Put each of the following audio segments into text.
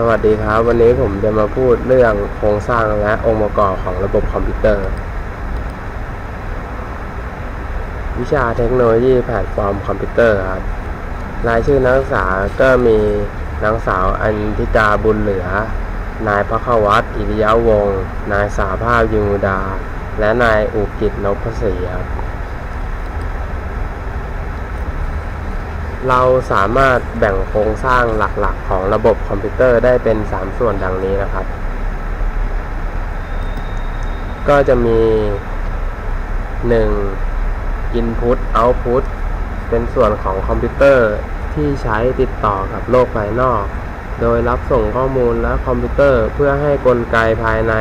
สวัสดีครับ วันนี้ผมจะมาพูดเรื่องโครงสร้างและองค์ประกอบของระบบคอมพิวเตอร์ วิชาเทคโนโลยีแพลตฟอร์มคอมพิวเตอร์ครับรายชื่อนักศึกษาก็มีนางสาวอันทิกาบุญเหลือ นายพระควัตอิริยาวงศ์นายสาภาพยุงดา และนายอุกิจนพศรีครับ เราสามารถแบ่งโครงสร้างหลักๆ ของระบบคอมพิวเตอร์ได้เป็น 3 ส่วนดังนี้นะครับ ก็จะมี 1. Input Output เป็นส่วนของคอมพิวเตอร์ที่ใช้ติดต่อกับโลกภายนอก โดยรับส่งข้อมูลและคอมพิวเตอร์เพื่อให้กลไกภายใน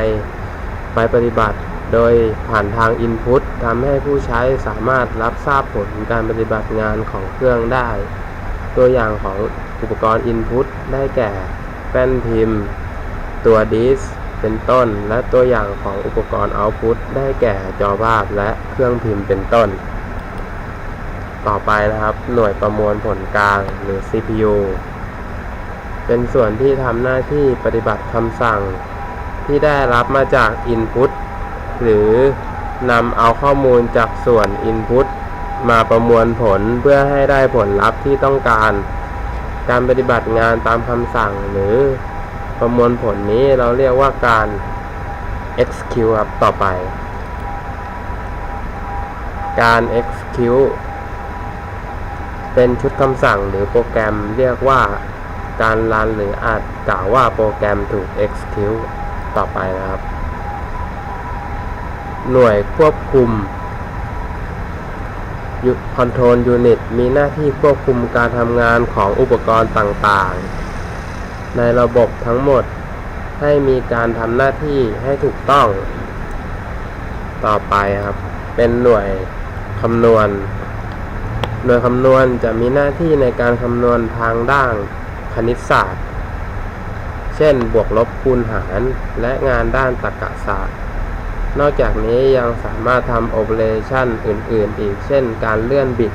ไปปฏิบัติ โดยผ่านทาง Input ทำให้ผู้ใช้สามารถรับทราบผลการปฏิบัติงานของเครื่องได้ ตัวอย่างของอุปกรณ์ Input ได้แก่แป้นพิมพ์ ตัวดิสเป็นต้น และตัวอย่างของอุปกรณ์ Output ได้แก่จอภาพและเครื่องพิมพ์เป็นต้น ต่อไปนะครับ หน่วยประมวลผลกลางหรือ CPU เป็นส่วนที่ทำหน้าที่ปฏิบัติคำสั่งที่ได้รับมาจาก Input หรือนำเอาข้อมูลจากส่วน Input มาประมวลผลเพื่อให้ได้ผลลัพธ์ที่ต้องการ การปฏิบัติงานตามคำสั่งหรือประมวลผลนี้เราเรียกว่าการ execute ครับต่อไป การ execute เป็นชุดคำสั่งหรือโปรแกรมเรียกว่าการรันหรืออาจกล่าวว่าโปรแกรมถูก execute ต่อไปนะครับ หน่วยควบคุม Control Unit มีหน้าที่ควบคุมการทำงานของอุปกรณ์ต่างๆ ในระบบทั้งหมดให้มีการทำหน้าที่ให้ถูกต้อง ต่อไปครับ เป็นหน่วยคำนวณ หน่วยคำนวณจะมีหน้าที่ในการคำนวณทางด้านคณิตศาสตร์ เช่นบวกลบคูณหารและงานด้านตรรกศาสตร์ นอกจากนี้ยังสามารถทำโอเปอเรชันอื่น ๆ อีก เช่น การเลื่อนบิต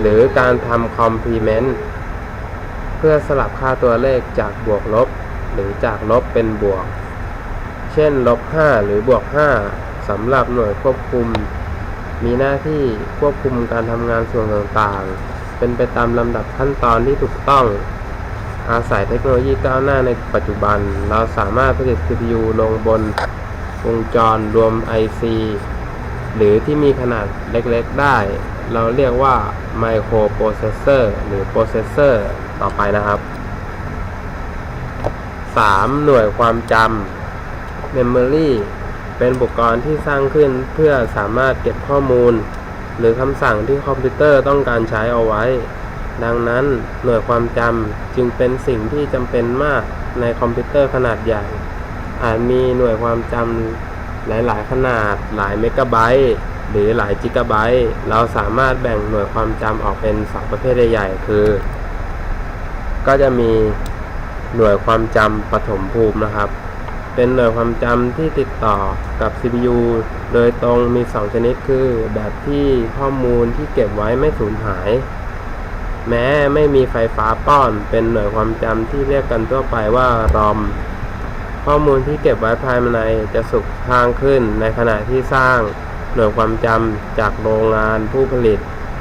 หรือการทำคอมพลีเมนต์ เพื่อสลับค่าตัวเลขจากบวกลบ หรือจากลบเป็นบวก เช่น ลบ 5 หรือบวก 5สำหรับหน่วยควบคุม มีหน้าที่ควบคุมการทำงานส่วนต่างๆ เป็นไปตามลำดับขั้นตอนที่ถูกต้องอาศัยเทคโนโลยีก้าวหน้าในปัจจุบัน เราสามารถผลิต CPU ลงบน วงจรรวม IC หรือที่มีขนาดเล็กๆได้ เราเรียกว่า Microprocessor หรือ Processor ต่อไปนะครับ 3. หน่วยความจำ Memory เป็นอุปกรณ์ที่สร้างขึ้นเพื่อสามารถเก็บข้อมูล หรือคำสั่งที่คอมพิวเตอร์ต้องการใช้เอาไว้ ดังนั้นหน่วยความจำจึงเป็นสิ่งที่จำเป็นมากในคอมพิวเตอร์ขนาดใหญ่ อาจมีหน่วยความจำหลาย ๆ ขนาด หลายเมกะไบต์หรือหลายจิกะไบต์เราสามารถแบ่งหน่วยความจำออกเป็น2ประเภทใหญ่ๆคือ ก็จะมีหน่วยความจำปฐมภูมินะครับ เป็นหน่วยความจำที่ติดต่อกับ CPU โดยตรงมี 2 ชนิดคือ แบบที่ข้อมูลที่เก็บไว้ไม่สูญหาย แม้ไม่มีไฟฟ้าป้อน เป็นหน่วยความจำที่เรียกกันทั่วไปว่า ROM ข้อมูลที่เก็บไว้ภายในจะสุกทางขึ้นในขณะที่สร้างหน่วยความจำจากโรงงานผู้ผลิต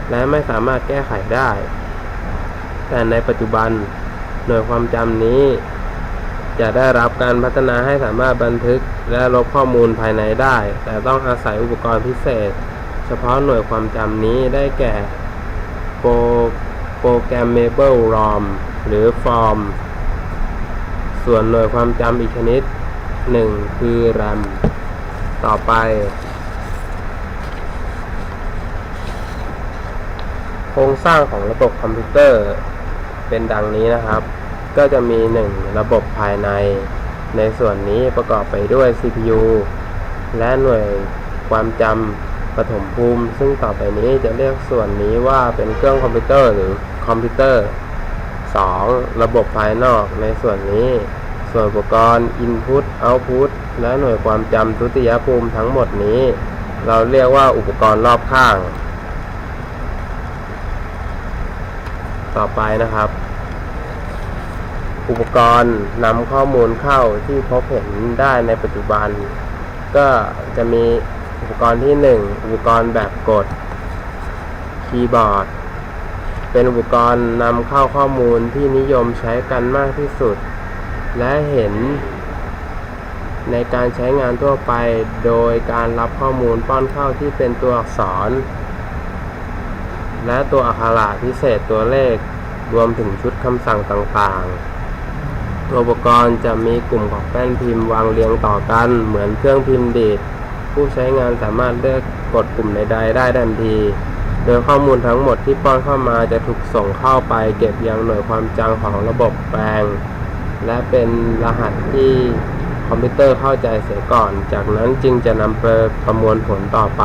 และไม่สามารถแก้ไขได้ แต่ในปัจจุบันหน่วยความจำนี้ จะได้รับการพัฒนาให้สามารถบันทึกและลบข้อมูลภายในได้ แต่ต้องอาศัยอุปกรณ์พิเศษ เฉพาะหน่วยความจำนี้ได้แก่โปร Programmable ROM หรือ FORM ส่วนหน่วยความจำอีกชนิดหนึ่งคือ RAM ต่อไป โครงสร้างของระบบคอมพิวเตอร์เป็นดังนี้นะครับ ก็จะมี 1 ระบบภายใน ในส่วนนี้ประกอบไปด้วย CPU และหน่วยความจำปฐมภูมิ ซึ่งต่อไปนี้จะเรียกส่วนนี้ว่าเป็นเครื่องคอมพิวเตอร์หรือคอมพิวเตอร์ 2. ระบบภายนอกในส่วนนี้ ส่วนอุปกรณ์ Input Output และหน่วยความจำทุติยภูมิทั้งหมดนี้ เราเรียกว่าอุปกรณ์รอบข้าง ต่อไปนะครับ อุปกรณ์นำข้อมูลเข้าที่พบเห็นได้ในปัจจุบัน ก็จะมีอุปกรณ์ที่ 1 อุปกรณ์แบบกด คีย์บอร์ด เป็นอุปกรณ์นำเข้าข้อมูลที่นิยมใช้กันมากที่สุด และเห็นในการใช้งานทั่วไปโดยการรับข้อมูลป้อนเข้าที่เป็นตัวอักษร และตัวอักขระพิเศษตัวเลขรวมถึงชุดคำสั่งต่างๆ ตัวอุปกรณ์จะมีกลุ่มของแป้นพิมพ์วางเรียงต่อกันเหมือนเครื่องพิมพ์ดีดผู้ใช้งานสามารถเลือกกดปุ่มใดๆได้ทันที โดยข้อมูลทั้งหมดที่ป้อนเข้ามาจะถูกส่งเข้าไปเก็บยังหน่วยความจำของระบบแปลง และเป็นรหัสที่คอมพิวเตอร์เข้าใจเสียก่อน จากนั้นจึงจะนำไปประมวลผลต่อไป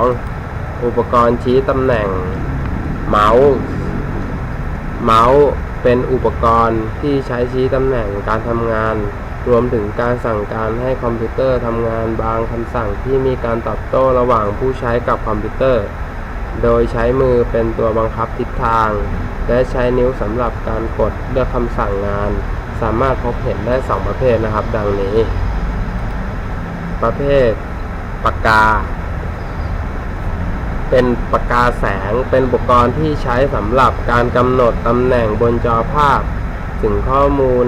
2. อุปกรณ์ชี้ตำแหน่ง เมาส์ เมาส์เป็นอุปกรณ์ที่ใช้ชี้ตำแหน่งการทำงาน รวมถึงการสั่งการให้คอมพิวเตอร์ทำงานบางคำสั่งที่มีการตอบโต้ระหว่างผู้ใช้กับคอมพิวเตอร์ โดยใช้มือเป็นตัวบังคับทิศทาง และใช้นิ้วสำหรับการกดเลือกคำสั่งงาน สามารถพบเห็นได้ 2 ประเภทนะครับ ดังนี้ ประเภทปากกา เป็นปากกาแสงเป็นอุปกรณ์ที่ใช้สำหรับการกำหนดตำแหน่งบนจอภาพ ถึงข้อมูล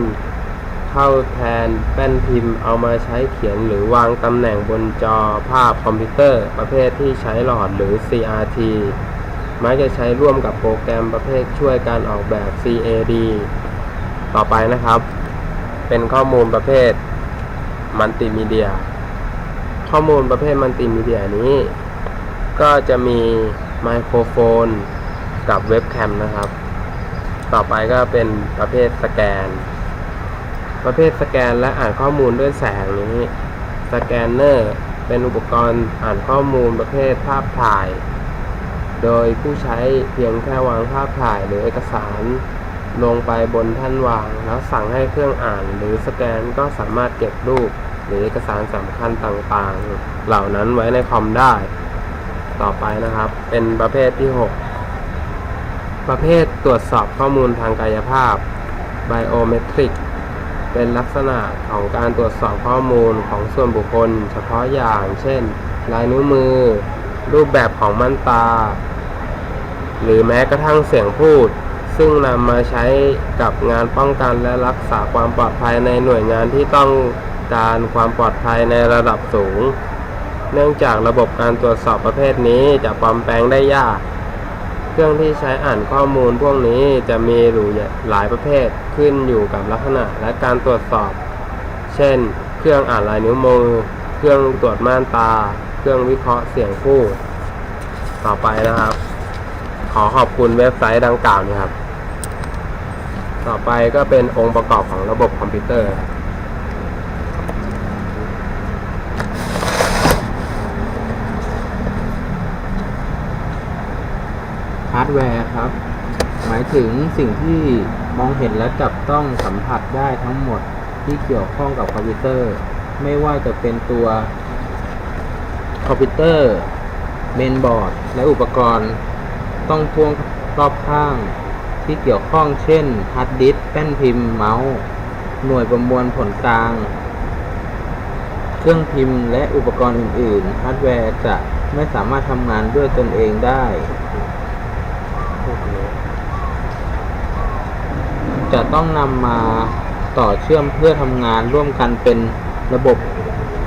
เข้าแทนแป้นพิมพ์เอามาใช้เขียนหรือวางตำแหน่งบนจอภาพคอมพิวเตอร์ ประเภทที่ใช้หลอดหรือ CRT มักจะใช้ร่วมกับโปรแกรมประเภทช่วยการออกแบบ CAD ต่อไปนะครับ เป็นข้อมูลประเภทมัลติมีเดีย ข้อมูลประเภทมัลติมีเดียนี้ ก็จะมีไมโครโฟนกับเว็บแคมนะครับ ต่อไปก็เป็นประเภทสแกน ประเภทสแกนและอ่านข้อมูลด้วยแสงนี้ สแกนเนอร์เป็นอุปกรณ์อ่านข้อมูลประเภทภาพถ่าย โดยผู้ใช้เพียงแค่วางภาพถ่ายหรือเอกสาร ลงไปบนแท่นวาง แล้วสั่งให้เครื่องอ่านหรือสแกนก็สามารถเก็บรูป หรือเอกสารสำคัญต่างๆ เหล่านั้นไว้ในคอมได้ ต่อไปนะครับ เป็นประเภทที่ 6 ประเภทตรวจสอบข้อมูลทางกายภาพ Biometric เป็นลักษณะของการตรวจสอบข้อมูลของส่วนบุคคล เฉพาะอย่าง เช่น ลายนิ้วมือ รูปแบบของม่านตา หรือแม้กระทั่งเสียงพูด ซึ่งนำมาใช้กับงานป้องกันและรักษาความปลอดภัยในหน่วยงานที่ต้องการความปลอดภัยในระดับสูง เนื่องจากระบบการตรวจสอบประเภทนี้จะปลอมแปลงได้ยาก เครื่องที่ใช้อ่านข้อมูลพวกนี้จะมีอยู่หลายประเภทขึ้นอยู่กับลักษณะและการตรวจสอบ เช่น เครื่องอ่านลายนิ้วมือ เครื่องตรวจม่านตา เครื่องวิเคราะห์เสียงพูด ต่อไปนะครับ ขอขอบคุณเว็บไซต์ดังกล่าวนี้ครับ ต่อไปก็เป็นองค์ประกอบของระบบคอมพิวเตอร์ ฮาร์ดแวร์ครับ หมายถึงสิ่งที่มองเห็นและจับต้องสัมผัสได้ทั้งหมดที่เกี่ยวข้องกับคอมพิวเตอร์ ไม่ว่าจะเป็นตัวคอมพิวเตอร์เมนบอร์ด และอุปกรณ์ ต้องพ่วงรอบข้างที่เกี่ยวข้องเช่นฮาร์ดดิสก์แป้นพิมพ์เมาส์ หน่วยประมวลผลกลาง เครื่องพิมพ์และอุปกรณ์อื่นๆฮาร์ดแวร์จะไม่สามารถทำงานด้วยตนเองได้ จะต้องนำมาต่อเชื่อมเพื่อทำงานร่วมกันเป็นระบบ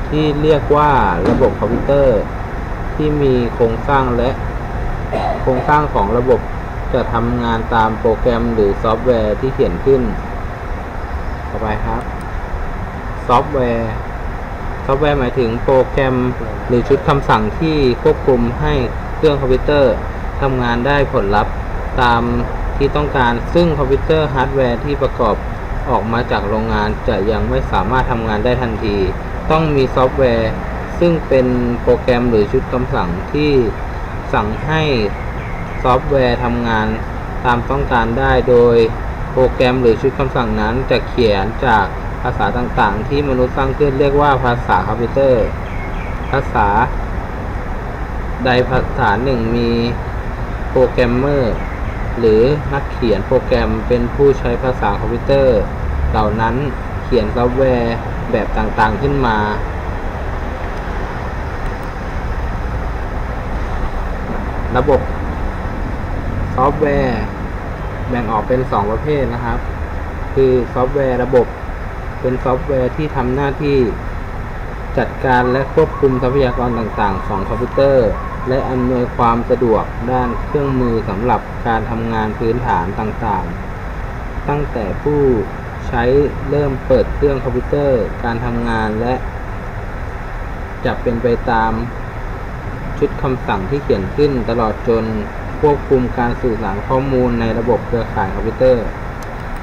ที่เรียกว่าระบบคอมพิวเตอร์ ที่มีโครงสร้างและโครงสร้างของระบบจะทำงานตามโปรแกรมหรือซอฟต์แวร์ที่เขียนขึ้น ต่อไปครับ ซอฟต์แวร์ ซอฟต์แวร์หมายถึงโปรแกรมหรือชุดคำสั่งที่ควบคุมให้เครื่องคอมพิวเตอร์ทำงานได้ผลลัพธ์ตาม ที่ต้องการ ซึ่งคอมพิวเตอร์ฮาร์ดแวร์ที่ประกอบออกมาจากโรงงานจะยังไม่สามารถทำงานได้ทันที ต้องมีซอฟต์แวร์ ซึ่งเป็นโปรแกรมหรือชุดคำสั่งที่สั่งให้ซอฟต์แวร์ทำงานตามต้องการได้ โดยโปรแกรมหรือชุดคำสั่งนั้นจะเขียนจากภาษาต่างๆ ที่มนุษย์สร้างขึ้นเรียกว่าภาษาคอมพิวเตอร์ ภาษา ใดภาษาหนึ่งมีโปรแกรมเมอร์ หรือนักเขียนโปรแกรมเป็นผู้ใช้ภาษาคอมพิวเตอร์ เหล่านั้นเขียนซอฟต์แวร์แบบต่างๆขึ้นมา ระบบซอฟต์แวร์ แบ่งออกเป็น 2 ประเภทนะครับ คือซอฟต์แวร์ระบบ เป็นซอฟต์แวร์ที่ทำหน้าที่จัดการและควบคุมทรัพยากรต่างๆ ของคอมพิวเตอร์ และอำนวยความสะดวกด้านเครื่องมือสำหรับการทำงานพื้นฐานต่างๆ ตั้งแต่ผู้ใช้เริ่มเปิดเครื่องคอมพิวเตอร์ การทำงานและ จะเป็นไปตามชุดคำสั่งที่เขียนขึ้นตลอดจนควบคุมการสื่อสารข้อมูลในระบบเครือข่ายคอมพิวเตอร์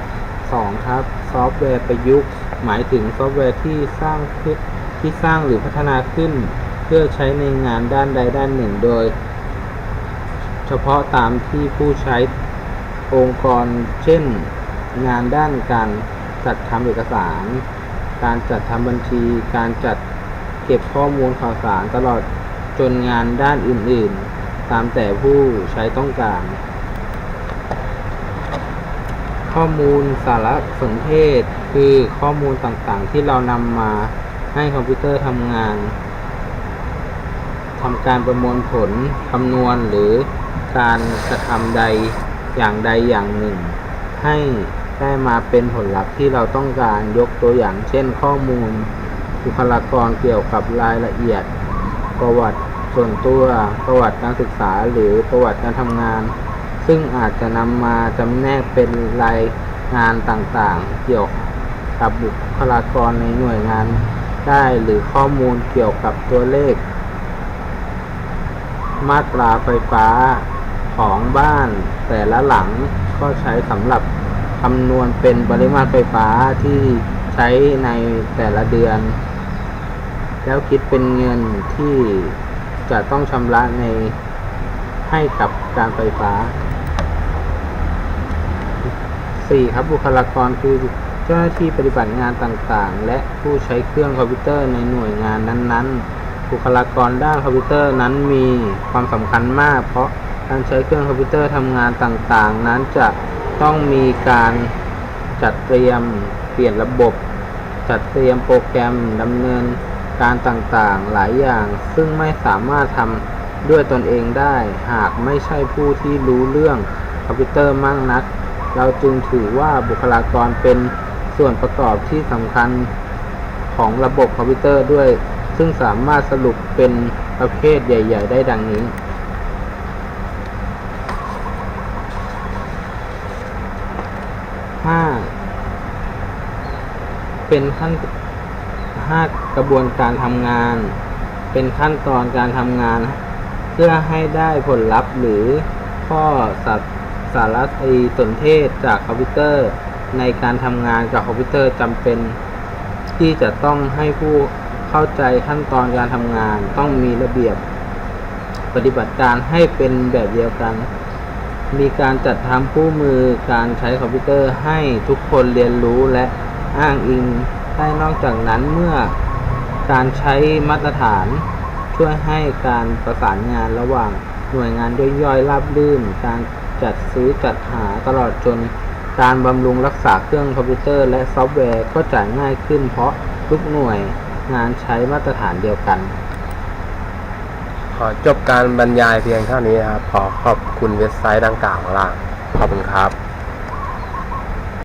2. ครับ ซอฟต์แวร์ประยุกต์ หมายถึงซอฟต์แวร์ที่สร้างขึ้นที่สร้างหรือพัฒนาขึ้น เพื่อใช้ในงานด้านใดด้านหนึ่งโดย เฉพาะตามที่ผู้ใช้องค์กร เช่น งานด้านการจัดทำเอกสาร การจัดทำบัญชี การจัดเก็บข้อมูลข่าวสารตลอดจนงานด้านอื่นๆ ตามแต่ผู้ใช้ต้องการ ข้อมูลสารสนเทศคือข้อมูลต่างๆ ที่เรานำมาให้คอมพิวเตอร์ทำงาน ทำการประมวลผลคำนวณหรือการกระทำใดอย่างใดอย่างหนึ่ง ให้ได้มาเป็นผลลัพธ์ที่เราต้องการยกตัวอย่าง เช่น ข้อมูลบุคลากรเกี่ยวกับรายละเอียด ประวัติส่วนตัวประวัติการศึกษาหรือประวัติการทำงาน ซึ่งอาจจะนำมาจำแนกเป็นรายงานต่างๆ เกี่ยวกับบุคลากรในหน่วยงานได้หรือข้อมูลเกี่ยวกับตัวเลข มาตราไฟฟ้าของบ้านแต่ละหลังก็ใช้สำหรับคำนวณเป็นปริมาณไฟฟ้าที่ใช้ในแต่ละเดือน แล้วคิดเป็นเงินที่จะต้องชำระในให้กับการไฟฟ้า 4. ครับบุคลากรคือเจ้าหน้าที่ปฏิบัติงานต่างๆ และผู้ใช้เครื่องคอมพิวเตอร์ในหน่วยงานนั้นๆ บุคลากรด้านคอมพิวเตอร์นั้นมีความสำคัญมาก เพราะการใช้เครื่องคอมพิวเตอร์ทำงานต่างๆ นั้นจะต้องมีการจัดเตรียมเปลี่ยนระบบ จัดเตรียมโปรแกรมดำเนินการต่างๆ หลายอย่าง ซึ่งไม่สามารถทำด้วยตนเองได้ หากไม่ใช่ผู้ที่รู้เรื่องคอมพิวเตอร์มากนัก เราจึงถือว่าบุคลากรเป็นส่วนประกอบที่สำคัญของระบบคอมพิวเตอร์ด้วย ซึ่งสามารถสรุปเป็นประเภทใหญ่ ๆ ได้ดังนี้ห้าเป็นขั้นห้ากระบวนการทำงาน เป็นขั้นตอนการทำงาน เพื่อให้ได้ผลลัพธ์หรือข้อสัตสารสนเทศจากคอมพิวเตอร์ในการทำงานกับคอมพิวเตอร์จำเป็นที่จะต้องให้ผู้ เข้าใจขั้นตอนการทำงาน ต้องมีระเบียบปฏิบัติการให้เป็นแบบเดียวกัน มีการจัดทำคู่มือการใช้คอมพิวเตอร์ให้ทุกคนเรียนรู้และอ้างอิงได้นอกจากนั้นเมื่อการใช้มาตรฐานช่วยให้การประสานงานระหว่างหน่วยงานย่อยๆราบรื่น การจัดซื้อจัดหาตลอดจนการบำรุงรักษาเครื่องคอมพิวเตอร์และซอฟต์แวร์ก็จะง่ายขึ้นเพราะทุกหน่วย งานใช้มาตรฐานเดียวกัน ขอจบการบรรยายเพียงเท่านี้นะครับ ขอขอบคุณเว็บไซต์ดังกล่าวของเราขอบคุณครับ